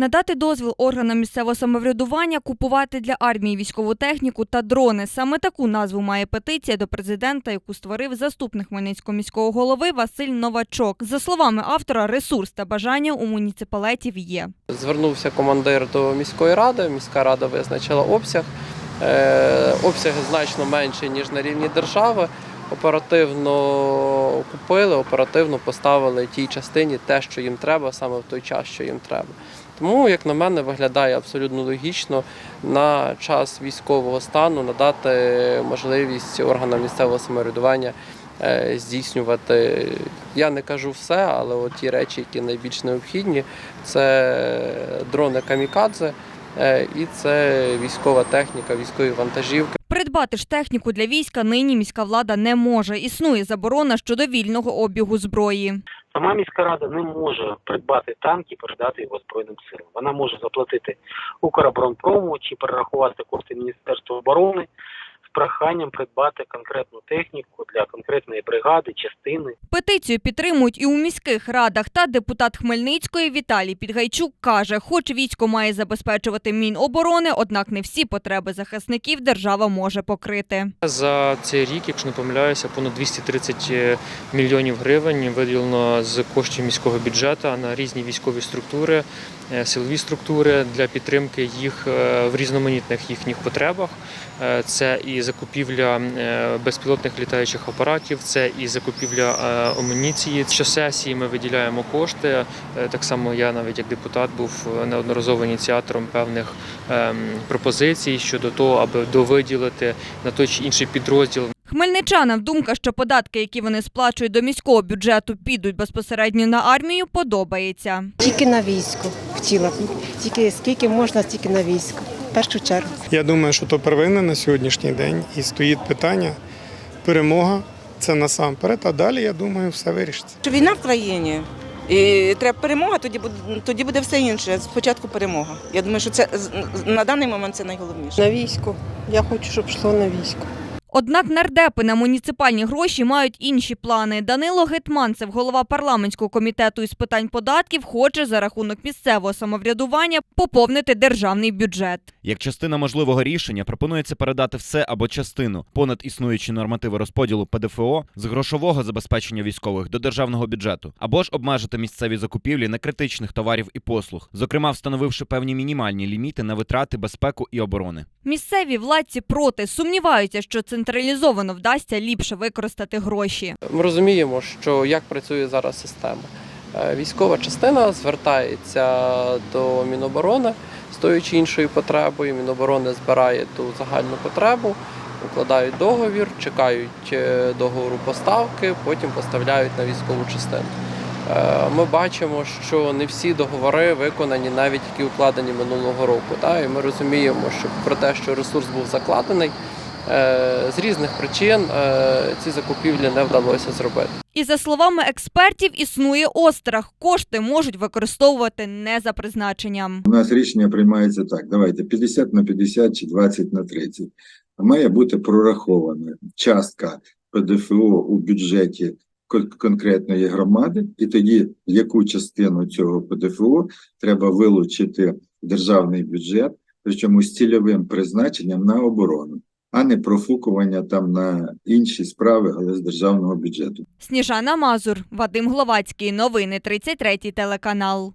Надати дозвіл органам місцевого самоврядування купувати для армії військову техніку та дрони. Саме таку назву має петиція до президента, яку створив заступник Хмельницького міського голови Василь Новачок. За словами автора, ресурс та бажання у муніципалетів є. Звернувся командир до міської ради. Міська рада визначила обсяг. Е, Обсяги значно менші, ніж на рівні держави. Оперативно купили, оперативно поставили тій частині те, що їм треба, саме в той час, що їм треба. Тому, як на мене, виглядає абсолютно логічно на час військового стану надати можливість органам місцевого самоврядування е, здійснювати. Я не кажу все, але от ті речі, які найбільш необхідні, це дрони камікадзе е, і це військова техніка, військові вантажівки. Придбати ж техніку для війська нині міська влада не може. Існує заборона щодо вільного обігу зброї. Сама міська рада не може придбати танк і передати його збройним силам. Вона може заплатити Укроборонпрому чи перерахувати кошти Міністерства оборони проханням придбати конкретну техніку для конкретної бригади, частини. Петицію підтримують і у міських радах. Та депутат Хмельницької Віталій Підгайчук каже, хоч військо має забезпечувати Міноборони, однак не всі потреби захисників держава може покрити. За цей рік, якщо не помиляюся, понад 230 мільйонів гривень виділено з коштів міського бюджету на різні військові структури, е, силові структури для підтримки їх е, в різноманітних їхніх потребах. Е, Це і закупівля е, безпілотних літаючих апаратів, це і закупівля е, амуніції. Щосесії ми виділяємо кошти. Е, Так само я навіть як депутат був неодноразово ініціатором певних пропозицій щодо того, аби довиділити на той чи інший підрозділ Хмельничанам думка, що податки, які вони сплачують до міського бюджету, підуть безпосередньо на армію, подобається. Тільки на військо хотіла б. Тільки скільки можна, стільки на військо. В першу чергу. Я думаю, що то первинне на сьогоднішній день і стоїть питання перемога. Це насамперед, а далі, я думаю, все вирішиться. Що війна в країні. І треба перемога, тоді буде тоді буде все інше. Спочатку перемога. Я думаю, що це на даний момент це найголовніше. На військо. Я хочу, щоб йшло на військо. Однак нардепи на муніципальні гроші мають інші плани. Данило Гетманцев, голова парламентського комітету із питань податків, хоче за рахунок місцевого самоврядування поповнити державний бюджет. Як частина можливого рішення пропонується передати все або частину понад існуючі нормативи розподілу ПДФО з грошового забезпечення військових до державного бюджету, або ж обмежити місцеві закупівлі некритичних товарів і послуг, зокрема встановивши певні мінімальні ліміти на витрати безпеку і оборони. Місцеві владці проти сумніваються, що централізовано вдасться ліпше використати гроші. Ми розуміємо, що як працює зараз система. Е, Військова частина звертається до Міноборони з тою чи іншою потребою. Міноборони збирає ту загальну потребу, укладають договір, чекають е, договору поставки, потім поставляють на військову частину. Е, Ми бачимо, що не всі договори виконані, навіть які укладені минулого року. І ми розуміємо, що про те, що ресурс був закладений, з різних причин е, ці закупівлі не вдалося зробити. І за словами експертів, існує острах. Кошти можуть використовувати не за призначенням. У нас рішення приймається так: давайте 50 на 50 чи 20 на 30. Має бути прорахована частка ПДФО у бюджеті кон- конкретної громади, і тоді яку частину цього ПДФО треба вилучити в державний бюджет, причому з цільовим призначенням на оборону, а не профукування там на інші справи, але з державного бюджету. Сніжана Мазур, Вадим Гловацький. Новини 33 телеканал.